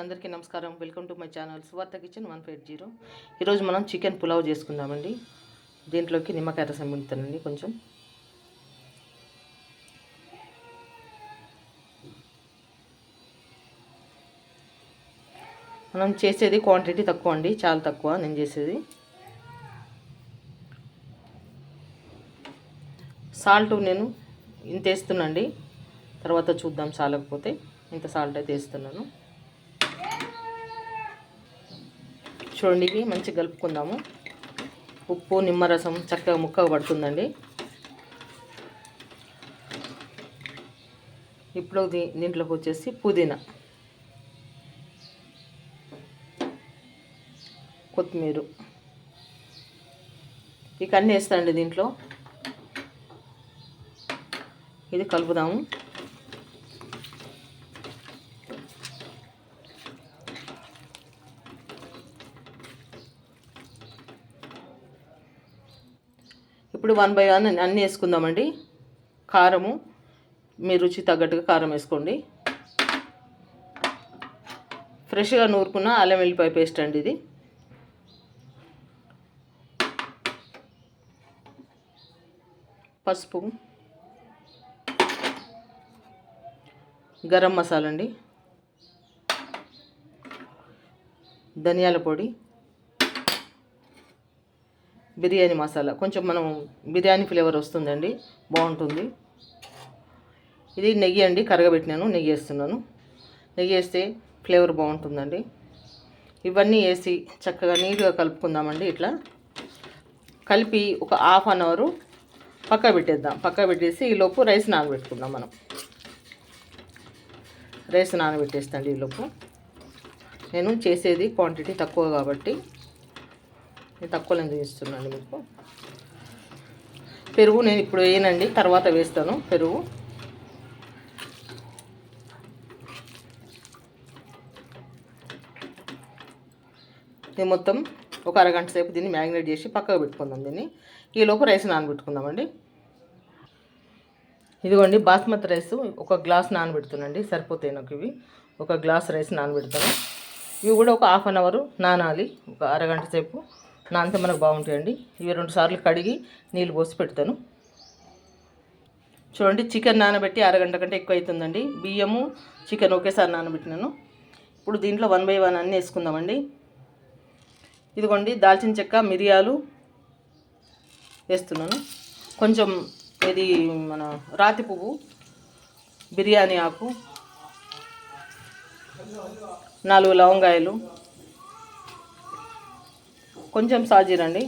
అందరికీ నమస్కారం. Welcome to my channel Suvartha kitchen one five zero. ఈరోజు మనం చికెన్ పులావ్ చేసుకుందామండి. దీంట్లోకి నిమ్మకాయ రసం పిండుతానండి కొంచెం. మనం చేసేది క్వాంటిటీ తక్కువ అండి చాలా తక్కువ నేను చేసేది. సాల్ట్ నేను ఇంత వేస్తున్నాండి తర్వాత చూద్దాం చాలకపోతే ఇంత సాల్ట్ అయితే వేస్తున్నాను. చూడండి ఇవి మంచిగా కలుపుకుందాము. ఉప్పు నిమ్మరసం చక్కగా ముక్కగా పడుతుందండి. ఇప్పుడు దీంట్లోకి వచ్చేసి పుదీనా. కొత్తిమీర. ఇక అన్నీ వేస్తానండి దీంట్లో. ఇది కలుపుదాము. ఇప్పుడు వన్ బై వన్ అన్నీ వేసుకుందామండి. కారము మీ రుచి తగ్గట్టుగా కారం వేసుకోండి. ఫ్రెష్గా నూరుకున్న అల్లం వెల్లిపాయ పేస్ట్ అండి ఇది. పసుపు గరం మసాలా అండి. ధనియాల పొడి బిర్యానీ మసాలా. కొంచెం మనం బిర్యానీ ఫ్లేవర్ వస్తుందండి. బాగుంటుంది. ఇది నెయ్యి అండి కరగబెట్టినాను నెయ్యి వేస్తున్నాను. నెయ్యి వేస్తే ఫ్లేవర్ బాగుంటుందండి. ఇవన్నీ వేసి చక్కగా నీట్గా కలుపుకుందామండి ఇట్లా. కలిపి ఒక హాఫ్ అన్ అవరు పక్క పెట్టేద్దాం. పక్క పెట్టేసి ఈలోపు రైస్ నానబెట్టుకుందాం మనం. రైస్ నానబెట్టేస్తాండి ఈలోపు నేను చేసేది క్వాంటిటీ తక్కువ కాబట్టి నేను తక్కువ లెంత ఇస్తున్నాను మీకు? పెరుగు నేను ఇప్పుడు వేయనండి తర్వాత వేస్తాను పెరుగు. ఇది మొత్తం ఒక అరగంట సేపు దీన్ని మ్యాగ్నేట్ చేసి పక్కకు పెట్టుకుందాం దీన్ని. ఈలోపు రైస్ నానబెట్టుకుందామండి. ఇదిగోండి బాస్మతి రైస్ ఒక గ్లాస్ నానబెడుతున్నాండి సరిపోతాయి నాకు ఇవి. ఒక గ్లాస్ రైస్ నానబెడతాను. ఇవి కూడా ఒక హాఫ్ అన్ అవర్ నానాలి ఒక అరగంట సేపు. నానితే మనకు బాగుంటాయండి. ఇవి రెండు సార్లు కడిగి నీళ్ళు పోసి పెడతాను. చూడండి చికెన్ నానబెట్టి అరగంట కంటే ఎక్కువ అవుతుందండి బియ్యము చికెన్ ఒకేసారి నానబెట్టినాను. ఇప్పుడు దీంట్లో వన్ బై వన్ అన్నీ వేసుకుందామండి. ఇదిగోండి దాల్చిన చెక్క మిరియాలు వేస్తున్నాను. కొంచెం ఇది మన రాతి పువ్వు బిర్యానీ ఆకు నాలుగు లవంగాయలు కొంచెం సాజీరండి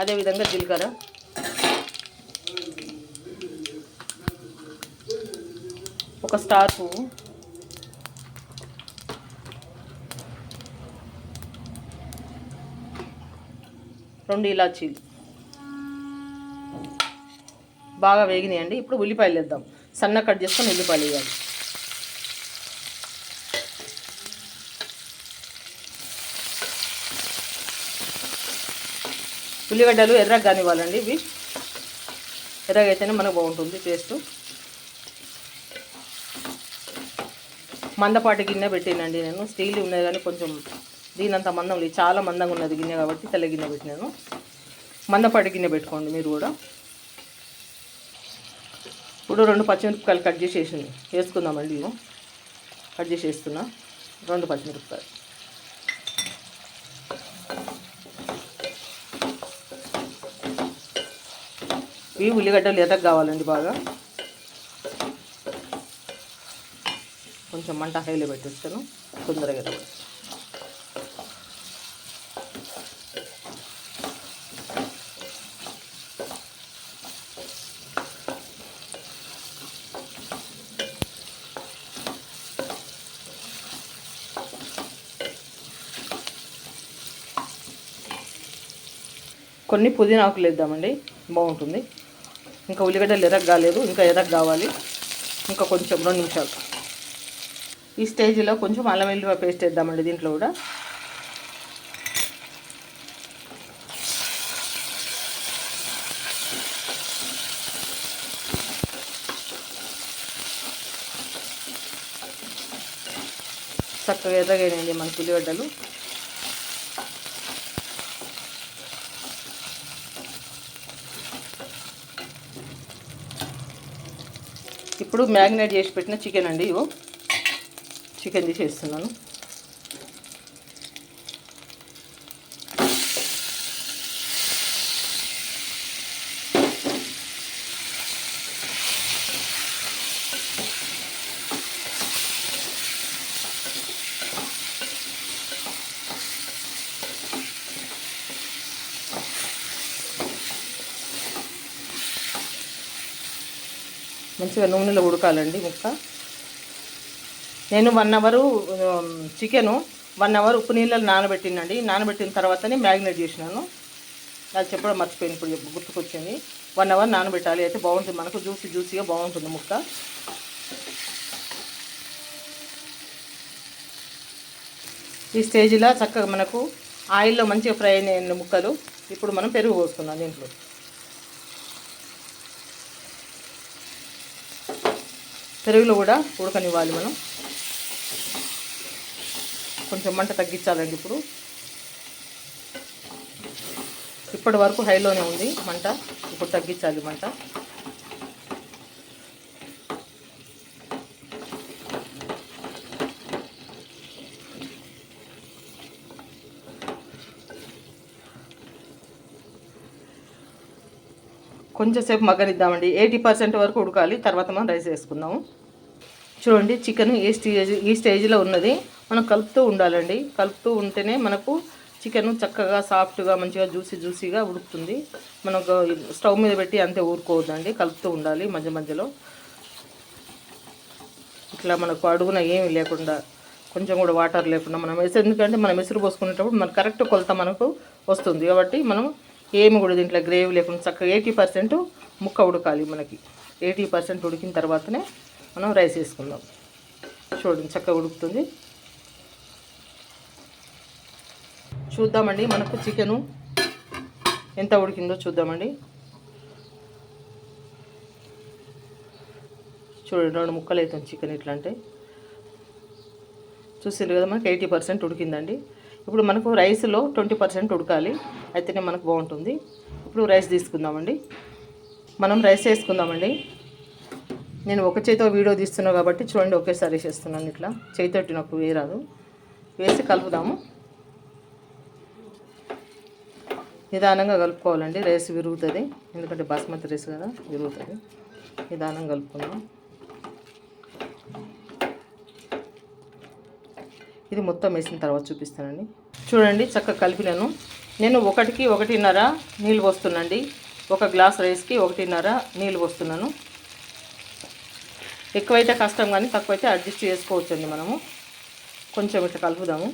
అదేవిధంగా జీలకర్ర. ఒక స్టార్ పువ్వు రెండు ఇలాచీలు. బాగా వేగినాయండి. ఇప్పుడు ఉల్లిపాయలు వేద్దాం. సన్న కట్ చేసుకొని ఉల్లిపాయలు వేయాలి. ఉల్లిగడ్డలు ఎర్రగా కానివ్వాలండి ఇవి. ఎర్రగా అయితేనే మనకు బాగుంటుంది టేస్ట్. మందపాటి గిన్నె పెట్టినండి నేను. స్టీల్ ఉన్నది కానీ కొంచెం దీనంత మందం లేదు. చాలా మందంగా ఉన్నది గిన్నె కాబట్టి తెల్ల గిన్నె పెట్టినాను. మందపాటి గిన్నె పెట్టుకోండి మీరు కూడా. ఇప్పుడు రెండు పచ్చిమిరపకాయలు కట్ చేసేసింది వేసుకుందామండి కట్ చేసేస్తున్నా రెండు పచ్చిమిరపకాయలు. ఇవి ఉల్లిగడ్డలు ఎర్రగా కావాలండి బాగా. కొంచెం మంట హైలో పెట్టేస్తాను తొందరగా కొన్ని పుదీనా ఆకులు వేద్దామండి బాగుంటుంది. ఇంకా ఉల్లిగడ్డలు ఎరగలేదు కాలేదు ఇంకా ఎరగ కావాలి ఇంకా కొంచెం రెండు నిమిషాలు. ఈ స్టేజ్లో కొంచెం అల్లం వెల్లుల్లి పేస్ట్ వేద్దామండి దీంట్లో కూడా. చక్కగా ఎర్రగైనాయండి మన ఉల్లిగడ్డలు. ఇప్పుడు మ్యాగ్నేట్ చేసి పెట్టిన చికెన్ అండి ఇవో చికెన్ తీసేస్తున్నాను. మంచిగా నూనెలో ఉడకాలండి ముక్క. నేను one hour chicken one hour ఉప్పు నీళ్ళలో నానబెట్టినండి నానబెట్టిన తర్వాతనే మ్యాగ్నేట్ చేసినాను. అది చెప్పడం మర్చిపోయింది ఇప్పుడు గుర్తుకొచ్చింది. వన్ అవర్ నానబెట్టాలి అయితే బాగుంటుంది మనకు జ్యూసీ జ్యూసీగా బాగుంటుంది ముక్క. ఈ స్టేజ్లో చక్కగా మనకు ఆయిల్లో మంచిగా ఫ్రై అయిన ముక్కలు. ఇప్పుడు మనం పెరుగు పోసుకున్నాం దీంట్లో. పెరుగులో కూడా ఉడకనివ్వాలి మనం. కొంచెం మంట తగ్గించాలండి ఇప్పుడు. ఇప్పటి వరకు హైలోనే ఉంది మంట. ఇప్పుడు తగ్గించాలి మంట. కొంచెంసేపు మగ్గనిద్దామండి. ఎయిటీ పర్సెంట్ వరకు ఉడకాలి. తర్వాత మనం రైస్ వేసుకుందాము చూడండి చికెన్ ఈ స్టేజ్ ఈ స్టేజ్లో ఉన్నది. మనం కలుపుతూ ఉండాలండి. కలుపుతూ ఉంటేనే మనకు చికెన్ చక్కగా సాఫ్ట్గా మంచిగా జ్యూసీ జ్యూసీగా ఉడుకుతుంది. మనం స్టవ్ మీద పెట్టి అంతే ఊరుకోవద్దండి. కలుపుతూ ఉండాలి మధ్య మధ్యలో. ఇట్లా మనకు అడుగున ఏమి లేకుండా కొంచెం కూడా వాటర్ లేకుండా మనం వేసి ఎందుకంటే మనం ఎసురు పోసుకునేటప్పుడు మనకు కరెక్ట్ కొలత మనకు వస్తుంది. కాబట్టి మనం ఏమి కూడా దీంట్లో గ్రేవీ లేకుండా చక్కగా ఎయిటీ పర్సెంట్ ముక్క ఉడకాలి మనకి. ఎయిటీ పర్సెంట్ ఉడికిన తర్వాతనే మనం రైస్ వేసుకుందాం. చూడండి చక్కగా ఉడుకుతుంది. చూద్దామండి మనకు చికెను ఎంత ఉడికిందో చూద్దామండి. చూడండి రెండు ముక్కలు అవుతుంది చికెన్ ఇట్లా అంటే. చూసారు కదా మనకి ఎయిటీ పర్సెంట్ ఉడికిందండి. ఇప్పుడు మనకు రైస్లో ట్వంటీ పర్సెంట్ ఉడకాలి. అయితేనే మనకు బాగుంటుంది. ఇప్పుడు రైస్ తీసుకుందామండి. మనం రైస్ వేసుకుందామండి. నేను ఒక చేతితో వీడియో తీస్తున్నా కాబట్టి చూడండి ఒకేసారి వేసేస్తున్నాను ఇట్లా. చేతితోటి నాకు వేయరాదు. వేసి కలుపుదాము. నిదానంగా కలుపుకోవాలండి. రైస్ విరుగుతుంది. ఎందుకంటే బాస్మతి రైస్ కదా విరుగుతుంది. నిదానంగా కలుపుకుందాం. ఇది మొత్తం వేసిన తర్వాత చూపిస్తానండి. చూడండి చక్కగా కలిపినాను. నేను ఒకటికి ఒకటిన్నర నీళ్ళు పోస్తున్నాండి ఒక గ్లాస్ రైస్కి ఒకటిన్నర నీళ్ళు పోస్తున్నాను. ఎక్కువైతే కష్టం కానీ తక్కువైతే అడ్జస్ట్ చేసుకోవచ్చండి మనము. కొంచెం ఇట్లా కలుపుదాము.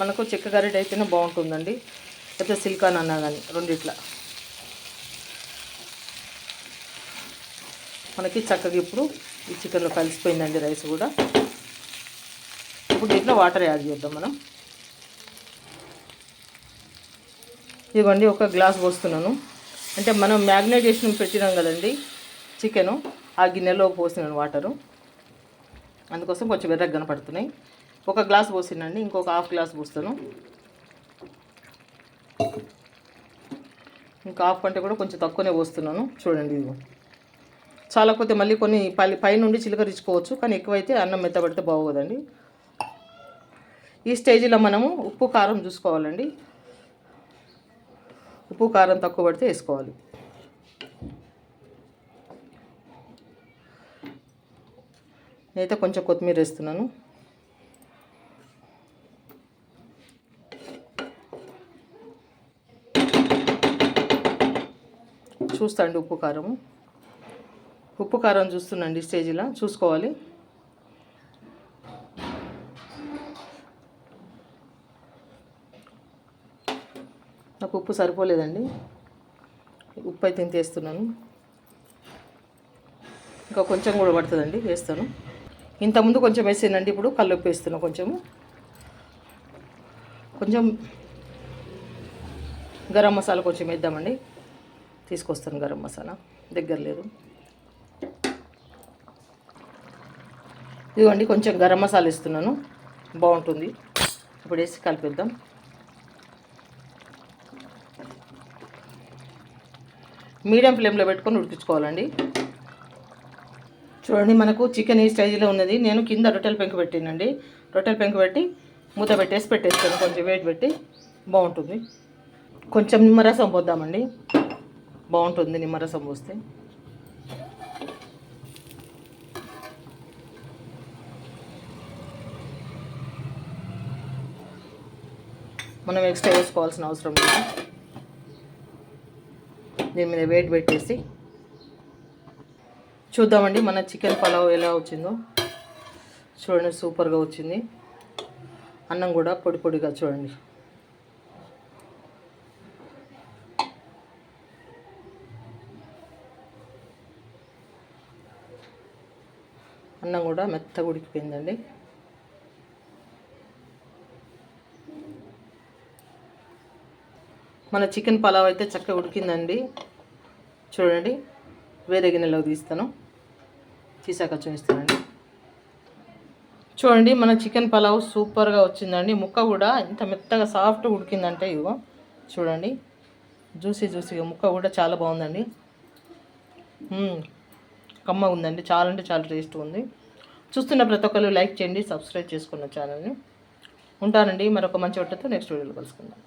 మనకు చెక్క గరిట అయితేనే బాగుంటుందండి. లేకపోతే సిలికాన్ అన్నా కానీ రెండిట్లా. మనకి చక్కగా ఇప్పుడు ఈ చికెన్లో కలిసిపోయిందండి రైస్ కూడా. ఇప్పుడు దీంట్లో వాటర్ యాడ్ చేద్దాం మనం. ఇదిగోండి ఒక గ్లాస్ పోస్తున్నాను. అంటే మనం మ్యాగ్నేటేషన్ పెట్టినాం కదండి చికెను ఆ గిన్నెలో పోసినాను వాటరు అందుకోసం కొంచెం వెర్రగా కనపడుతున్నాయి. ఒక గ్లాస్ పోసినండి ఇంకొక హాఫ్ గ్లాస్ పోస్తాను. ఇంకా హాఫ్ కంటే కూడా కొంచెం తక్కువనే పోస్తున్నాను. చూడండి ఇదిగో. చాలా కొద్ది మళ్ళీ కొన్ని పై పైనుండి చిలకరించుకోవచ్చు కానీ ఎక్కువైతే అన్నం మెత్తబడితే బాగోదండి. ఈ స్టేజ్లో మనము ఉప్పు కారం చూసుకోవాలండి. ఉప్పు కారం తక్కువ పడితే వేసుకోవాలి. నేనైతే కొంచెం కొత్తిమీర వేస్తున్నాను. చూస్తాండి ఉప్పు కారము. ఉప్పు కారం చూస్తున్నాండి స్టేజ్లో. చూసుకోవాలి. నాకు ఉప్పు సరిపోలేదండి. ఉప్పు అయితే ఇంత వేస్తున్నాను ఇంకా కొంచెం కూడా పడుతుందండి వేస్తాను. ఇంతకుముందు కొంచెం వేసానండి ఇప్పుడు కల్లుప్పు వేస్తున్నా కొంచెము కొంచెం గరం మసాలా కొంచెం వేద్దామండి. తీసుకొస్తాను గరం మసాలా దగ్గర లేదు. ఇదిగోండి కొంచెం గరం మసాలా ఇస్తున్నాను బాగుంటుంది. ఇప్పుడు వేసి కలిపిద్దాం. మీడియం ఫ్లేమ్లో పెట్టుకొని ఉడికించుకోవాలండి. చూడండి మనకు చికెన్ ఈ స్టేజ్లో ఉన్నది. నేను కింద రొట్టెల పెంకు పెట్టానండి. రొట్టెల పెంకు పెట్టి మూత పెట్టేసి పెట్టేస్తాను. కొంచెం వేడి పెట్టి బాగుంటుంది. కొంచెం నిమ్మరసం పోద్దామండి. బాగుంటుంది నిమ్మరసం పోస్తే. మనం ఎక్స్ట్రా వేసుకోవాల్సిన అవసరం లేదు. దీని మీద వేడి పెట్టేసి చూద్దామండి మన చికెన్ పలావ్ ఎలా వచ్చిందో. చూడండి సూపర్గా వచ్చింది. అన్నం కూడా పొడి పొడిగా చూడండి. అన్నం కూడా మెత్తగా ఉడికిపోయిందండి. మన చికెన్ పలావ్ అయితే చక్కగా ఉడికిందండి. చూడండి వేరే గిన్నెలో తీస్తాను. తీసాక చూపిస్తానండి. చూడండి మన చికెన్ పలావ్ సూపర్గా వచ్చిందండి. ముక్క కూడా ఇంత మెత్తగా సాఫ్ట్గా ఉడికిందంటే ఇగో చూడండి. జ్యూసీ జ్యూసీగా ముక్క కూడా చాలా బాగుందండి. కమ్మ ఉందండి. చాలా అంటే చాలా టేస్ట్ ఉంది. చూస్తున్న ప్రతి ఒక్కరు లైక్ చేయండి సబ్స్క్రైబ్ చేసుకున్న ఛానల్ని. ఉంటానండి మరొక మంచి వంటతో నెక్స్ట్ వీడియోలో కలుసుకుందాం.